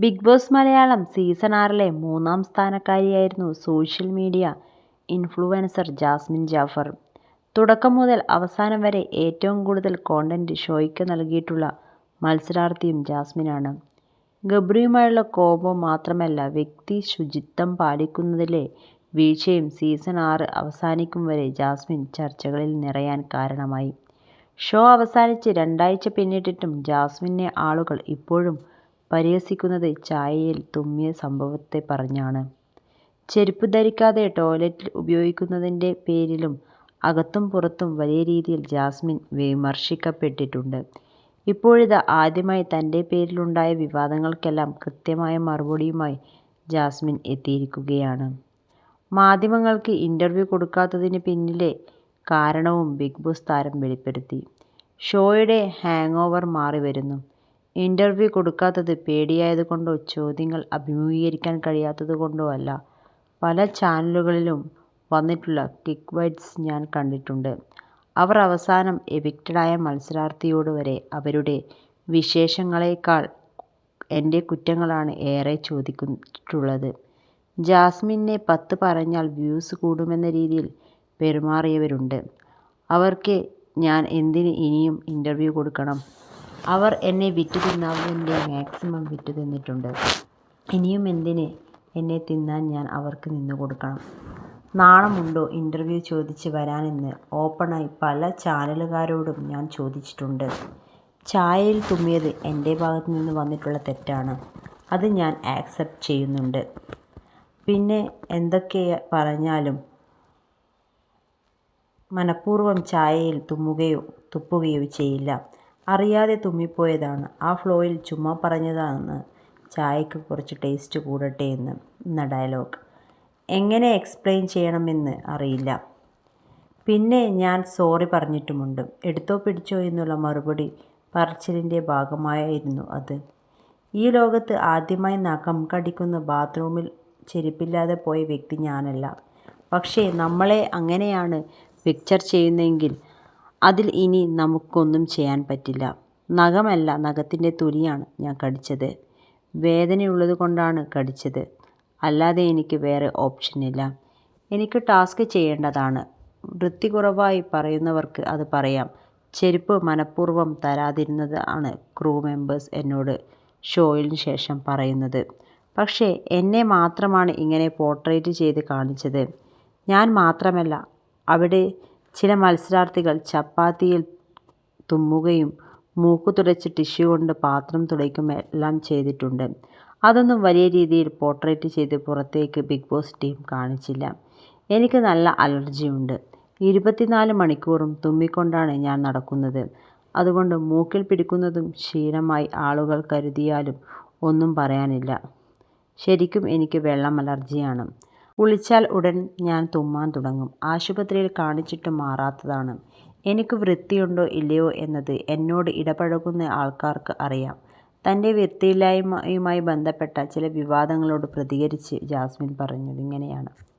Big boss Malayalam season ആറിലെ മൂന്നാം സ്ഥാനക്കാരിയായിരുന്നു social media influencer Jasmin Jafar. തുടക്കം മുതൽ അവസാനം വരെ ഏറ്റവും കൂടുതൽ കോണ്ടന്റ് ഷോയ്ക്ക് നൽകിയിട്ടുള്ള മത്സരാർത്ഥിയും ജാസ്മിനാണ്. ഗബ്രിയുമായുള്ള കോപം മാത്രമല്ല വ്യക്തി ശുചിത്വം പാലിക്കുന്നതിലെ വീഴ്ചയും സീസൺ ആറ് അവസാനിക്കും വരെ ജാസ്മിൻ ചർച്ചകളിൽ നിറയാൻ കാരണമായി. ഷോ അവസാനിച്ച് രണ്ടാഴ്ച പിന്നിട്ടിട്ടും ജാസ്മിനെ ആളുകൾ ഇപ്പോഴും പരിഹസിക്കുന്നത് ചായയിൽ തുമ്മിയ സംഭവത്തെ പറഞ്ഞാണ്. ചെരുപ്പ് ധരിക്കാതെ ടോയ്ലറ്റിൽ ഉപയോഗിക്കുന്നതിന്റെ പേരിലും അകത്തും പുറത്തും വലിയ രീതിയിൽ ജാസ്മിൻ വിമർശിക്കപ്പെട്ടിട്ടുണ്ട്. ഇപ്പോഴിതാ ആദ്യമായി തന്റെ പേരിലുണ്ടായ വിവാദങ്ങൾക്കെല്ലാം കൃത്യമായ മറുപടിയുമായി ജാസ്മിൻ എത്തിയിരിക്കുകയാണ്. മാധ്യമങ്ങൾക്ക് ഇന്റർവ്യൂ കൊടുക്കാത്തതിന് പിന്നിലെ കാരണവും ബിഗ് ബോസ് താരം വെളിപ്പെടുത്തി. ഷോയുടെ ഹാങ്ങോവർ മാറിവരുന്നു. ഇന്റർവ്യൂ കൊടുക്കാത്തത് പേടിയായതുകൊണ്ടോ ചോദ്യങ്ങൾ അഭിമുഖീകരിക്കാൻ കഴിയാത്തതുകൊണ്ടോ അല്ല. പല ചാനലുകളിലും വന്നിട്ടുള്ള ക്ലിക്ക് വൈഡ്സ് ഞാൻ കണ്ടിട്ടുണ്ട്. അവർ അവസാനം എവിക്റ്റഡായ മത്സരാർത്ഥിയോട് വരെ അവരുടെ വിശേഷങ്ങളേക്കാൾ എന്റെ കുറ്റങ്ങളാണ് ഏറെ ചോദിച്ചിട്ടുള്ളത്. ജാസ്മിനെ പത്ത് പറഞ്ഞാൽ വ്യൂസ് കൂടുമെന്ന രീതിയിൽ പെരുമാറിയവരുണ്ട്. അവർക്ക് ഞാൻ എന്തിന് ഇനിയും ഇന്റർവ്യൂ കൊടുക്കണം. അവർ എന്നെ വിറ്റുതിന്നാവുന്നതിന്റെ മാക്സിമം വിറ്റുതിന്നിട്ടുണ്ട്. ഇനിയും എന്തിന് എന്നെ തിന്നാൻ ഞാൻ അവർക്ക് നിന്നുകൊടുക്കണം. നാണമുണ്ടോ ഇന്റർവ്യൂ ചോദിച്ച് വരാനെന്ന് ഓപ്പണായി പല ചാനലുകാരോടും ഞാൻ ചോദിച്ചിട്ടുണ്ട്. ചായയിൽ തുമ്മിയത് എന്റെ ഭാഗത്ത് നിന്ന് വന്നിട്ടുള്ള തെറ്റാണ്. അത് ഞാൻ ആക്സെപ്റ്റ് ചെയ്യുന്നുണ്ട്. പിന്നെ എന്തൊക്കെ പറഞ്ഞാലും മനഃപൂർവം ചായയിൽ തുമ്മുകയോ തുപ്പുകയോ ചെയ്യില്ല. അറിയാതെ തുമ്മിപ്പോയതാണ്. ആ ഫ്ലോയിൽ ചുമ്മാ പറഞ്ഞതാണ് ചായക്ക് കുറച്ച് ടേസ്റ്റ് കൂടട്ടെ എന്ന്. എന്ന ഡയലോഗ് എങ്ങനെ എക്സ്പ്ലെയിൻ ചെയ്യണമെന്ന് അറിയില്ല. പിന്നെ ഞാൻ സോറി പറഞ്ഞിട്ടുമുണ്ട്. എടുത്തോ പിടിച്ചോ എന്നുള്ള മറുപടി പറച്ചിലിന്റെ ഭാഗമായിരുന്നു അത്. ഈ ലോകത്ത് ആദ്യമായി നഖം കടിക്കുന്ന ബാത്റൂമിൽ ചെരുപ്പില്ലാതെ പോയ വ്യക്തി ഞാനല്ല. പക്ഷേ നമ്മളെ അങ്ങനെയാണ് പിക്ചർ ചെയ്യുന്നതെങ്കിൽ അതിൽ ഇനി നമുക്കൊന്നും ചെയ്യാൻ പറ്റില്ല. നഖമല്ല നഖത്തിന്റെ തൊലിയാണ് ഞാൻ കടിച്ചത്. വേദനയുള്ളത് കൊണ്ടാണ് കടിച്ചത്. അല്ലാതെ എനിക്ക് വേറെ ഓപ്ഷനില്ല. എനിക്ക് ടാസ്ക് ചെയ്യേണ്ടതാണ്. വൃത്തി കുറവായി പറയുന്നവർക്ക് അത് പറയാം. ചെരുപ്പ് മനഃപൂർവം ആണ് ക്രൂ മെമ്പേഴ്സ് എന്നോട് ഷോയിന് ശേഷം പറയുന്നത്. പക്ഷേ എന്നെ മാത്രമാണ് ഇങ്ങനെ പോർട്രേറ്റ് ചെയ്ത് കാണിച്ചത്. ഞാൻ മാത്രമല്ല അവിടെ ചില മത്സരാർത്ഥികൾ ചപ്പാത്തിയിൽ തുമ്മുകയും മൂക്ക് തുടച്ച് ടിഷ്യൂ കൊണ്ട് പാത്രം തുടയ്ക്കും എല്ലാം ചെയ്തിട്ടുണ്ട്. അതൊന്നും വലിയ രീതിയിൽ പോർട്രേറ്റ് ചെയ്ത് പുറത്തേക്ക് ബിഗ് ബോസ് ടീം കാണിച്ചില്ല. എനിക്ക് നല്ല അലർജിയുണ്ട്. ഇരുപത്തിനാല് മണിക്കൂറും തുമ്മിക്കൊണ്ടാണ് ഞാൻ നടക്കുന്നത്. അതുകൊണ്ട് മൂക്കിൽ പിടിക്കുന്നതും ശീലമായി ആളുകൾ കരുതിയാലും ഒന്നും പറയാനില്ല. ശരിക്കും എനിക്ക് വെള്ളം അലർജിയാണ്. കുളിച്ചാൽ ഉടൻ ഞാൻ തുമ്മാൻ തുടങ്ങും. ആശുപത്രിയിൽ കാണിച്ചിട്ട് മാറാത്തതാണ്. എനിക്ക് വൃത്തിയുണ്ടോ ഇല്ലയോ എന്നത് എന്നോട് ഇടപഴകുന്ന ആൾക്കാർക്ക് അറിയാം. തന്റെ വൃത്തിയില്ലായ്മയുമായി ബന്ധപ്പെട്ട ചില വിവാദങ്ങളോട് പ്രതികരിച്ച് ജാസ്മിൻ പറഞ്ഞത് ഇങ്ങനെയാണ്.